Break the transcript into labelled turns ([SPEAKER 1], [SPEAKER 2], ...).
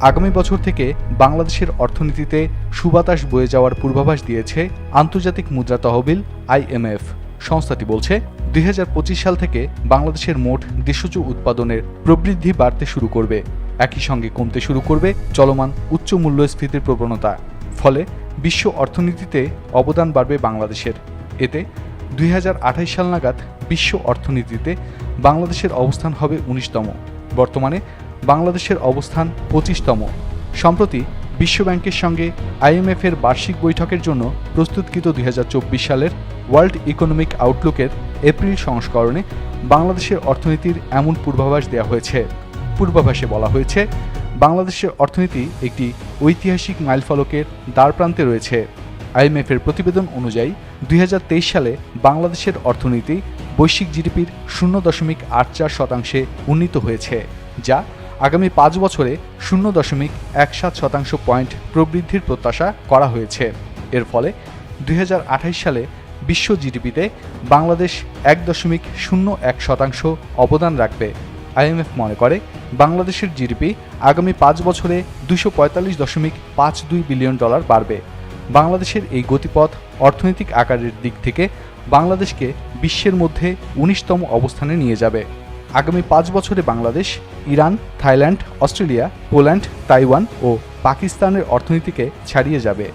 [SPEAKER 1] আগামী বছর থেকে বাংলাদেশের অর্থনীতিতে সুবাতাস বয়ে যাওয়ার পূর্বাভাস দিয়েছে আন্তর্জাতিক মুদ্রা তহবিল আইএমএফ সংস্থাটি বলছে, দুই হাজার পঁচিশ সাল থেকে বাংলাদেশের মোট দেশজ উৎপাদনের প্রবৃদ্ধি বাড়তে শুরু করবে। একই সঙ্গে কমতে শুরু করবে চলমান উচ্চ মূল্যস্ফীতির প্রবণতা। ফলে বিশ্ব অর্থনীতিতে অবদান বাড়বে বাংলাদেশের। এতে দুই সাল নাগাদ বিশ্ব অর্থনীতিতে বাংলাদেশের অবস্থান হবে উনিশতম। বর্তমানে বাংলাদেশের অবস্থান পঁচিশতম। সম্প্রতি বিশ্বব্যাংকের সঙ্গে আইএমএফের বার্ষিক বৈঠকের জন্য প্রস্তুতকৃত দুই হাজার চব্বিশ সালের ওয়ার্ল্ড ইকোনমিক আউটলুকের এপ্রিল সংস্করণে বাংলাদেশের অর্থনীতির এমন পূর্বাভাস দেওয়া হয়েছে। পূর্বাভাসে বলা হয়েছে, বাংলাদেশের অর্থনীতি একটি ঐতিহাসিক মাইলফলকের দ্বারপ্রান্তে রয়েছে। আইএমএফের প্রতিবেদন অনুযায়ী, দুই হাজার তেইশ সালে বাংলাদেশের অর্থনীতি বৈশ্বিক জিডিপির শূন্য দশমিক আট চার শতাংশে উন্নীত হয়েছে, যা আগামী পাঁচ বছরে শূন্য দশমিক এক সাত শতাংশ পয়েন্ট প্রবৃদ্ধির প্রত্যাশা করা হয়েছে। এর ফলে দুই হাজার আঠাশ সালে বিশ্ব জিডিপিতে বাংলাদেশ এক দশমিক শূন্য এক শতাংশ অবদান রাখবে। আইএমএফ মনে করে, বাংলাদেশের জিডিপি আগামী পাঁচ বছরে দুশো পঁয়তাল্লিশ দশমিক পাঁচ দুই বিলিয়ন ডলার বাড়বে। বাংলাদেশের এই গতিপথ অর্থনৈতিক আকারের দিক থেকে বাংলাদেশকে বিশ্বের মধ্যে উনিশতম অবস্থানে নিয়ে যাবে। আগামী পাঁচ বছরে Bangladesh Iran Thailand Australia Poland Taiwan ও পাকিস্তানের অর্থনীতিকে ছাড়িয়ে যাবে।